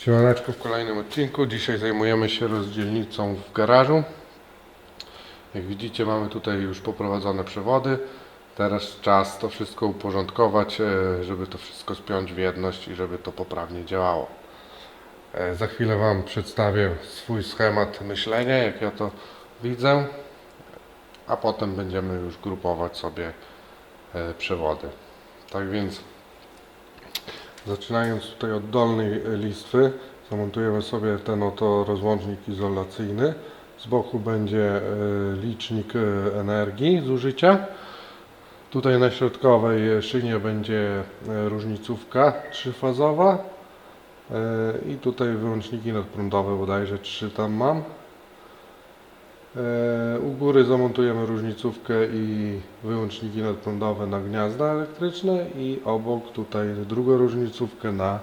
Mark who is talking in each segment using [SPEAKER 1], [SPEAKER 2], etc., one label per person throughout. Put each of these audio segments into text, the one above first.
[SPEAKER 1] Siemaneczko w kolejnym odcinku. Dzisiaj zajmujemy się rozdzielnicą w garażu. Jak widzicie mamy tutaj już poprowadzone przewody. Teraz czas to wszystko uporządkować, e, żeby to wszystko spiąć w jedność i żeby to poprawnie działało. E, Za chwilę Wam przedstawię swój schemat myślenia, jak ja to widzę, a potem będziemy już grupować sobie e, przewody. Tak więc Zaczynając tutaj od dolnej listwy, zamontujemy sobie ten oto rozłącznik izolacyjny. Z boku będzie e, licznik e, energii zużycia. Tutaj na środkowej szynie będzie e, różnicówka trzyfazowa. I tutaj wyłączniki nadprądowe, bodajże trzy tam mam. E, U góry zamontujemy różnicówkę i wyłączniki nadprądowe na gniazda elektryczne i obok tutaj drugą różnicówkę na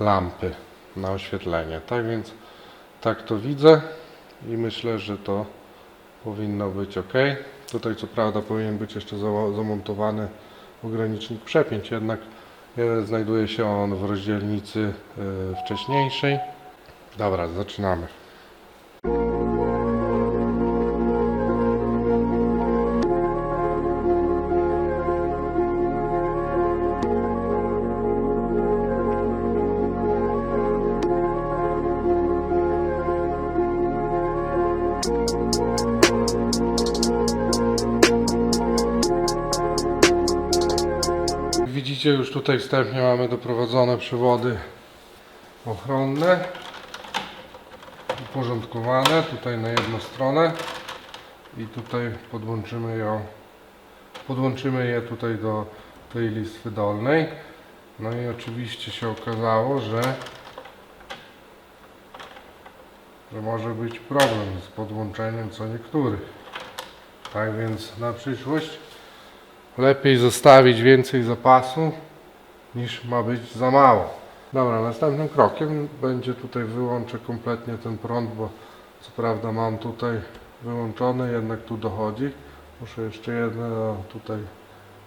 [SPEAKER 1] lampy, na oświetlenie. Tak więc tak to widzę i myślę, że to powinno być ok. Tutaj co prawda powinien być jeszcze za- zamontowany ogranicznik przepięć, jednak e, znajduje się on w rozdzielnicy e, wcześniejszej. Dobra, zaczynamy. Widzicie już tutaj wstępnie mamy doprowadzone przewody ochronne uporządkowane tutaj na jedną stronę i tutaj podłączymy ją podłączymy je tutaj do tej listwy dolnej. No i oczywiście się okazało, że że może być problem z podłączeniem co niektórych. Tak więc na przyszłość lepiej zostawić więcej zapasu niż ma być za mało. Dobra, następnym krokiem będzie tutaj wyłączę kompletnie ten prąd, bo co prawda mam tutaj wyłączony, jednak tu dochodzi. Muszę jeszcze jedną tutaj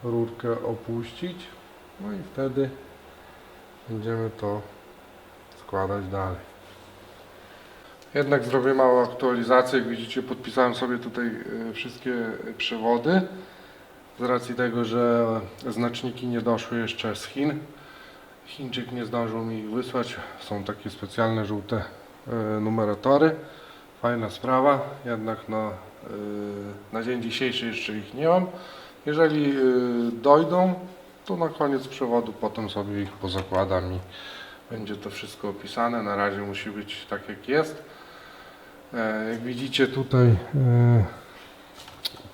[SPEAKER 1] rurkę opuścić. No i wtedy będziemy to składać dalej. Jednak zrobię małą aktualizację. Jak widzicie, podpisałem sobie tutaj e, wszystkie przewody. Z racji tego, że znaczniki nie doszły jeszcze z Chin. Chińczyk nie zdążył mi ich wysłać. Są takie specjalne żółte e, numeratory. Fajna sprawa, jednak na, e, na dzień dzisiejszy jeszcze ich nie mam. Jeżeli e, dojdą, to na koniec przewodu potem sobie ich pozakładam i będzie to wszystko opisane. Na razie musi być tak jak jest. Jak widzicie tutaj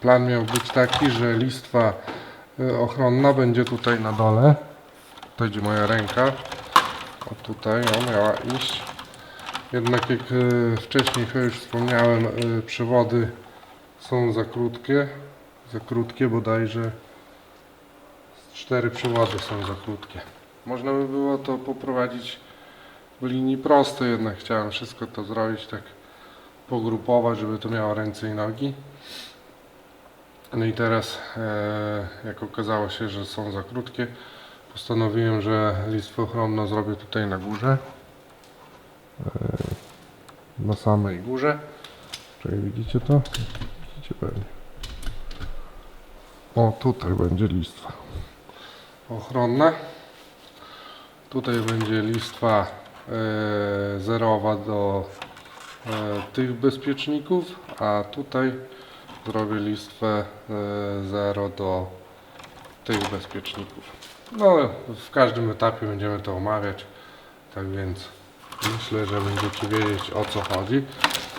[SPEAKER 1] Plan miał być taki, że listwa y, ochronna będzie tutaj na dole. To gdzie moja ręka. O tutaj o, miała iść. Jednak jak y, wcześniej już wspomniałem, y, przewody są za krótkie. Za krótkie bodajże. Cztery przewody są za krótkie. Można by było to poprowadzić w linii prostej, jednak chciałem wszystko to zrobić tak pogrupować, żeby to miało ręce i nogi. No i teraz, e, jak okazało się, że są za krótkie, postanowiłem, że listwę ochronną zrobię tutaj na górze. E, na samej górze. Czy widzicie to? Widzicie pewnie. O, tutaj będzie listwa ochronna. Tutaj będzie listwa e, zerowa do tych bezpieczników, a tutaj zrobię listwę e, 0 do tych bezpieczników. No, w każdym etapie będziemy to omawiać, tak więc myślę, że będziecie wiedzieć o co chodzi.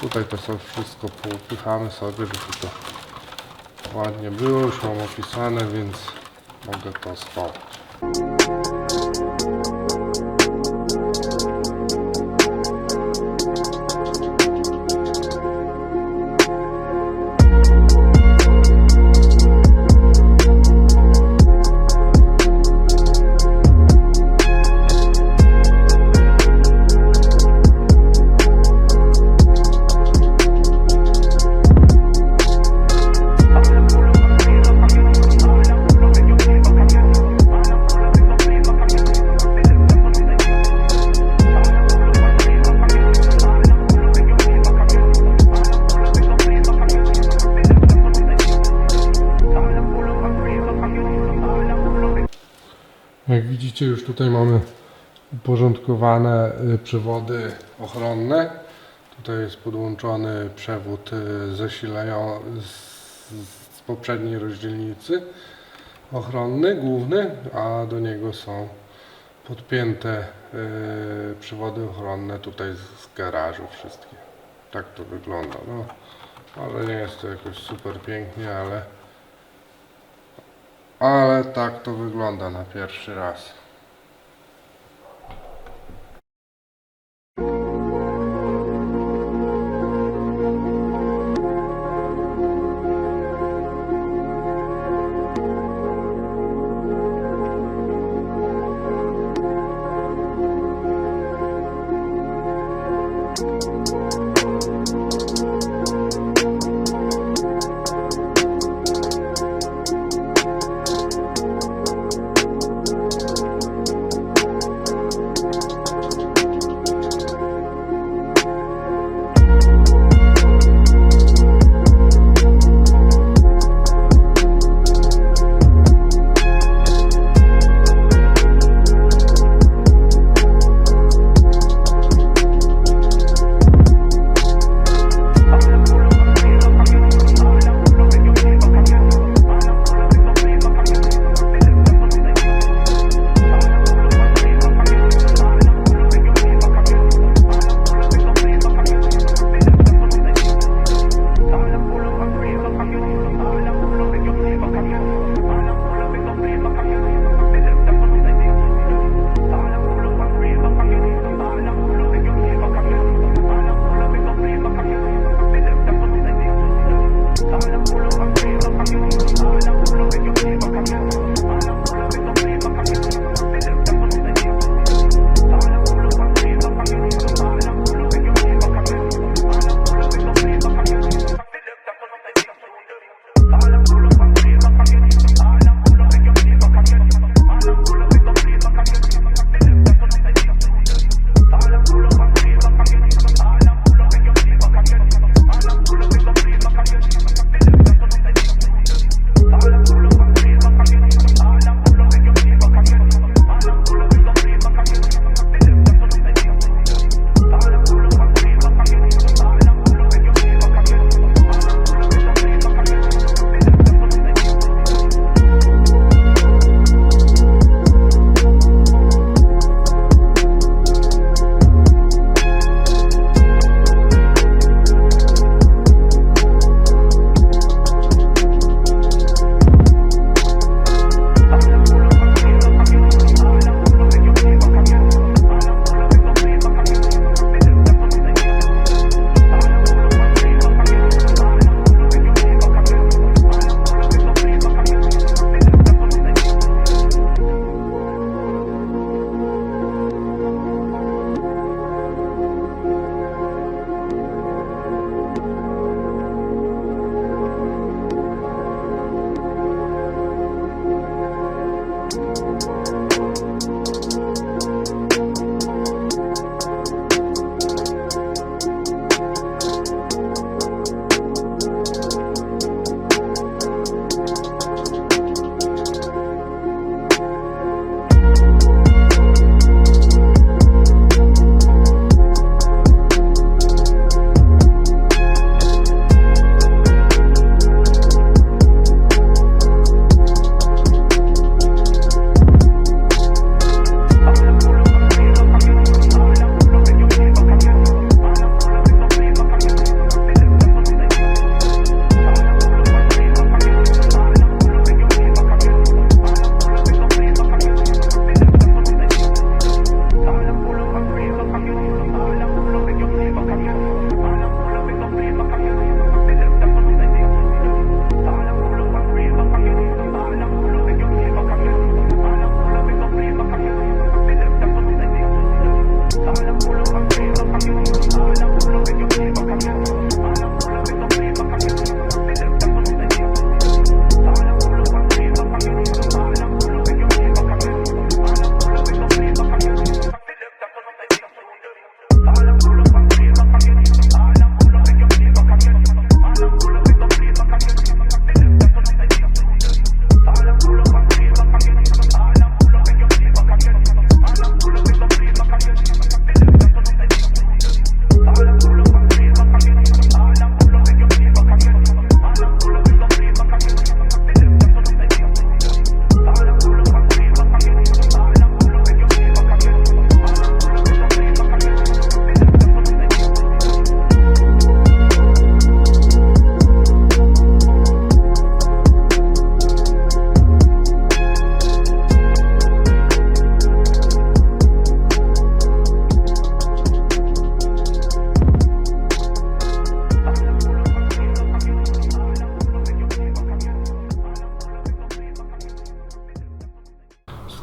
[SPEAKER 1] Tutaj to sobie wszystko poupychamy sobie, żeby to ładnie było, już mam opisane, więc mogę to schować. Już tutaj mamy uporządkowane y, przewody ochronne. Tutaj jest podłączony przewód y, zasilania z, poprzedniej rozdzielnicy ochronny, główny, a do niego są podpięte y, przewody ochronne tutaj z, garażu wszystkie. Tak to wygląda. No, ale nie jest to jakoś super pięknie, ale ale tak to wygląda na pierwszy raz.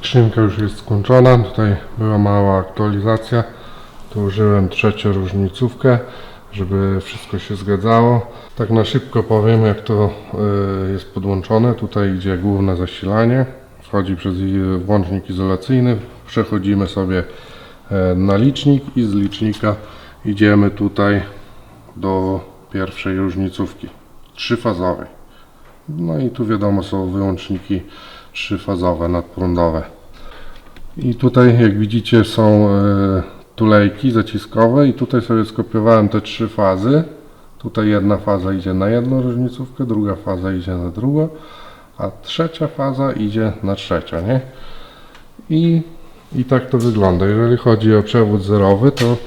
[SPEAKER 1] Skrzynka już jest skończona. Tutaj była mała aktualizacja. Tu użyłem trzecią różnicówkę, żeby wszystko się zgadzało. Tak na szybko powiem, jak to y, jest podłączone. Tutaj idzie główne zasilanie. Wchodzi przez i- włącznik izolacyjny. Przechodzimy sobie e, na licznik i z licznika idziemy tutaj do pierwszej różnicówki trzyfazowej. No i tu wiadomo są wyłączniki trzyfazowe, nadprądowe. I tutaj jak widzicie są e, tulejki zaciskowe i tutaj sobie skopiowałem te trzy fazy. Tutaj jedna faza idzie na jedną różnicówkę, druga faza idzie na drugą, a trzecia faza idzie na trzecią, nie? I, I tak to wygląda. Jeżeli chodzi o przewód zerowy, to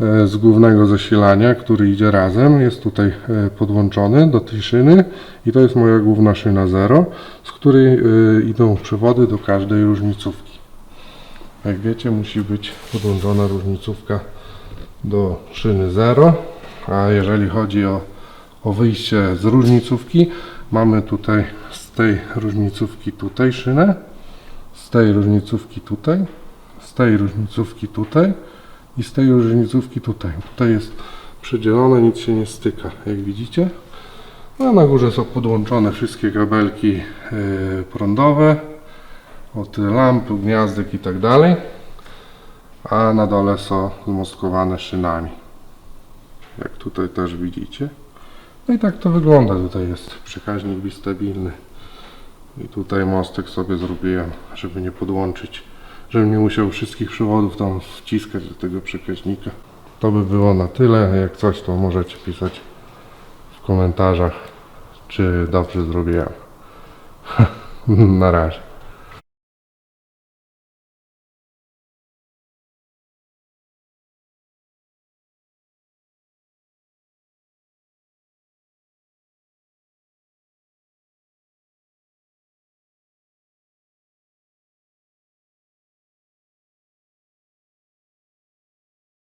[SPEAKER 1] e, z głównego zasilania, który idzie razem, jest tutaj e, podłączony do tej szyny i to jest moja główna szyna 0, z której idą przewody do każdej różnicówki. Jak wiecie, musi być podłączona różnicówka do szyny 0, a jeżeli chodzi o, o wyjście z różnicówki, mamy tutaj z tej różnicówki tutaj szynę, z tej różnicówki tutaj, z tej różnicówki tutaj i z tej różnicówki tutaj. Tutaj jest przedzielone, nic się nie styka, jak widzicie. A na górze są podłączone wszystkie kabelki yy, prądowe od lamp, gniazdek i tak dalej. A na dole są zmostkowane szynami. Jak tutaj też widzicie. No i tak to wygląda. Tutaj jest przekaźnik bistabilny. I tutaj mostek sobie zrobiłem, żeby nie podłączyć, żebym nie musiał wszystkich przewodów tam wciskać do tego przekaźnika. To by było na tyle. Jak coś, to możecie pisać w komentarzach, czy dobrze zrobiłem. na razie.